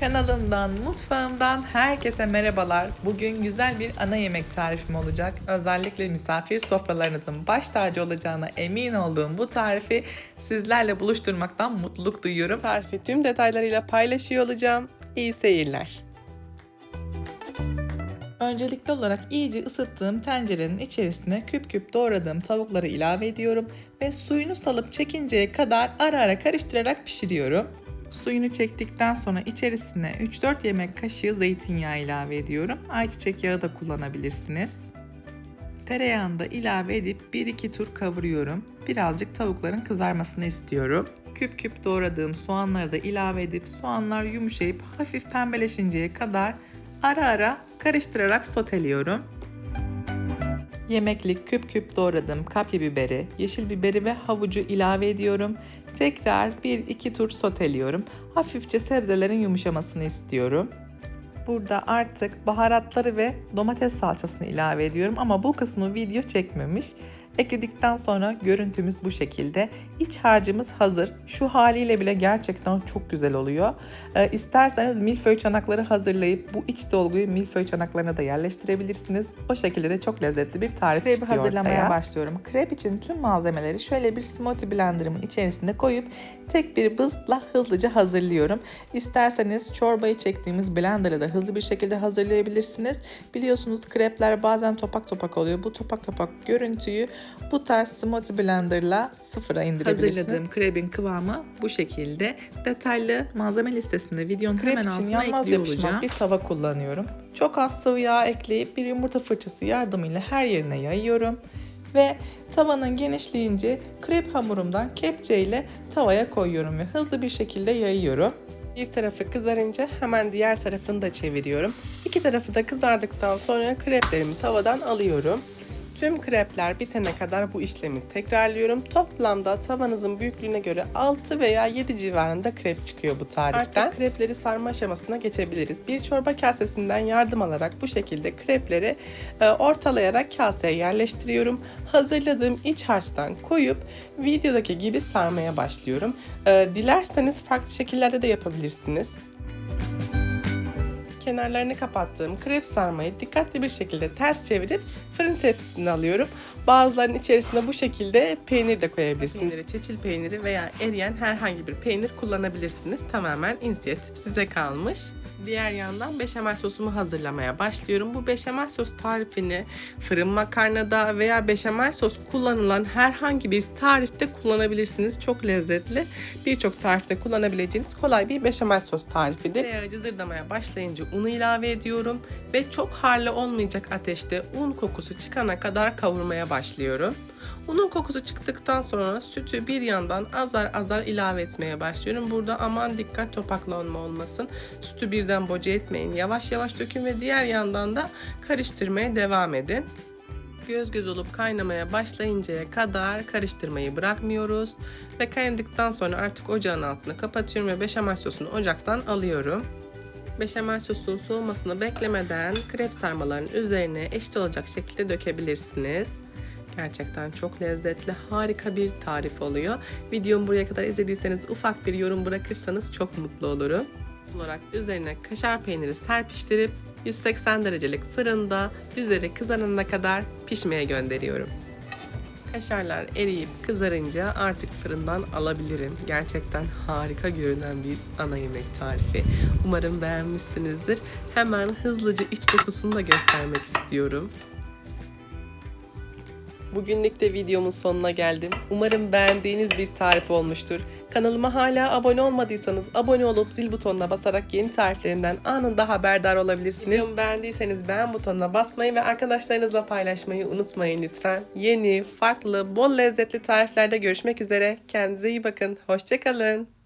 Kanalımdan, mutfağımdan herkese merhabalar. Bugün güzel bir ana yemek tarifim olacak. Özellikle misafir sofralarınızın baş tacı olacağına emin olduğum bu tarifi sizlerle buluşturmaktan mutluluk duyuyorum. Tarifi tüm detaylarıyla paylaşıyor olacağım. İyi seyirler. Öncelikli olarak iyice ısıttığım tencerenin içerisine küp küp doğradığım tavukları ilave ediyorum ve suyunu salıp çekinceye kadar ara ara karıştırarak pişiriyorum. Suyunu çektikten sonra içerisine 3-4 yemek kaşığı zeytinyağı ilave ediyorum. Ayçiçek yağı da kullanabilirsiniz. Tereyağını da ilave edip 1-2 tur kavuruyorum. Birazcık tavukların kızarmasını istiyorum. Küp küp doğradığım soğanları da ilave edip soğanlar yumuşayıp hafif pembeleşinceye kadar ara ara karıştırarak soteliyorum. Yemeklik küp küp doğradığım kapya biberi, yeşil biberi ve havucu ilave ediyorum. Tekrar 1-2 tur soteliyorum. Hafifçe sebzelerin yumuşamasını istiyorum. Burada artık baharatları ve domates salçasını ilave ediyorum ama bu kısmı video çekmemiş. Ekledikten sonra görüntümüz bu şekilde. İç harcımız hazır. Şu haliyle bile gerçekten çok güzel oluyor. Ee, isterseniz milföy çanakları hazırlayıp bu iç dolguyu milföy çanaklarına da yerleştirebilirsiniz. O şekilde de çok lezzetli bir tarif Krepi çıkıyor hazırlamaya ortaya. başlıyorum. Krep için tüm malzemeleri şöyle bir smoothie blenderımın içerisine koyup tek bir bızla hızlıca hazırlıyorum. İsterseniz çorbayı çektiğimiz blenderla da hızlı bir şekilde hazırlayabilirsiniz. Biliyorsunuz krepler bazen topak topak oluyor. Bu topak topak görüntüyü bu tarz smoothie blenderla sıfıra indirebilirsiniz. Hazırladığım krebin kıvamı bu şekilde. Detaylı malzeme listesinde videonun Krep hemen için altına yanmaz ekliyor yapışmaz olacağım. Bir tava kullanıyorum. Çok az sıvı yağ ekleyip bir yumurta fırçası yardımıyla her yerine yayıyorum. Ve tavanın genişleyince krep hamurumdan kepçeyle tavaya koyuyorum ve hızlı bir şekilde yayıyorum. Bir tarafı kızarınca hemen diğer tarafını da çeviriyorum. İki tarafı da kızardıktan sonra kreplerimi tavadan alıyorum. Tüm krepler bitene kadar bu işlemi tekrarlıyorum. Toplamda tavanızın büyüklüğüne göre 6 veya 7 civarında krep çıkıyor bu tariften. Artık krepleri sarma aşamasına geçebiliriz. Bir çorba kasesinden yardım alarak bu şekilde krepleri e, ortalayarak kaseye yerleştiriyorum. Hazırladığım iç harçtan koyup videodaki gibi sarmaya başlıyorum. E, dilerseniz farklı şekillerde de yapabilirsiniz kenarlarını kapattığım krep sarmayı dikkatli bir şekilde ters çevirip fırın tepsisine alıyorum. Bazılarının içerisinde bu şekilde peynir de koyabilirsiniz. Peyniri, çeçil peyniri veya eriyen herhangi bir peynir kullanabilirsiniz. Tamamen inisiyatif size kalmış. Diğer yandan beşamel sosumu hazırlamaya başlıyorum. Bu beşamel sos tarifini fırın makarnada veya beşamel sos kullanılan herhangi bir tarifte kullanabilirsiniz. Çok lezzetli. Birçok tarifte kullanabileceğiniz kolay bir beşamel sos tarifidir. Tereyağı cızırdamaya başlayınca unu ilave ediyorum ve çok harlı olmayacak ateşte un kokusu çıkana kadar kavurmaya başlıyorum. Unun kokusu çıktıktan sonra sütü bir yandan azar azar ilave etmeye başlıyorum. Burada aman dikkat topaklanma olmasın. Sütü birden boca etmeyin. Yavaş yavaş dökün ve diğer yandan da karıştırmaya devam edin. Göz göz olup kaynamaya başlayıncaya kadar karıştırmayı bırakmıyoruz. Ve kaynadıktan sonra artık ocağın altını kapatıyorum ve beşamel sosunu ocaktan alıyorum. Beşamel sosun soğumasını beklemeden krep sarmaların üzerine eşit olacak şekilde dökebilirsiniz. Gerçekten çok lezzetli, harika bir tarif oluyor. Videomu buraya kadar izlediyseniz ufak bir yorum bırakırsanız çok mutlu olurum. olarak üzerine kaşar peyniri serpiştirip 180 derecelik fırında üzeri kızarana kadar pişmeye gönderiyorum. Kaşarlar eriyip kızarınca artık fırından alabilirim. Gerçekten harika görünen bir ana yemek tarifi. Umarım beğenmişsinizdir. Hemen hızlıca iç dokusunu da göstermek istiyorum. Bugünlük de videomun sonuna geldim. Umarım beğendiğiniz bir tarif olmuştur. Kanalıma hala abone olmadıysanız abone olup zil butonuna basarak yeni tariflerimden anında haberdar olabilirsiniz. Videomu beğendiyseniz beğen butonuna basmayı ve arkadaşlarınızla paylaşmayı unutmayın lütfen. Yeni, farklı, bol lezzetli tariflerde görüşmek üzere. Kendinize iyi bakın. Hoşçakalın.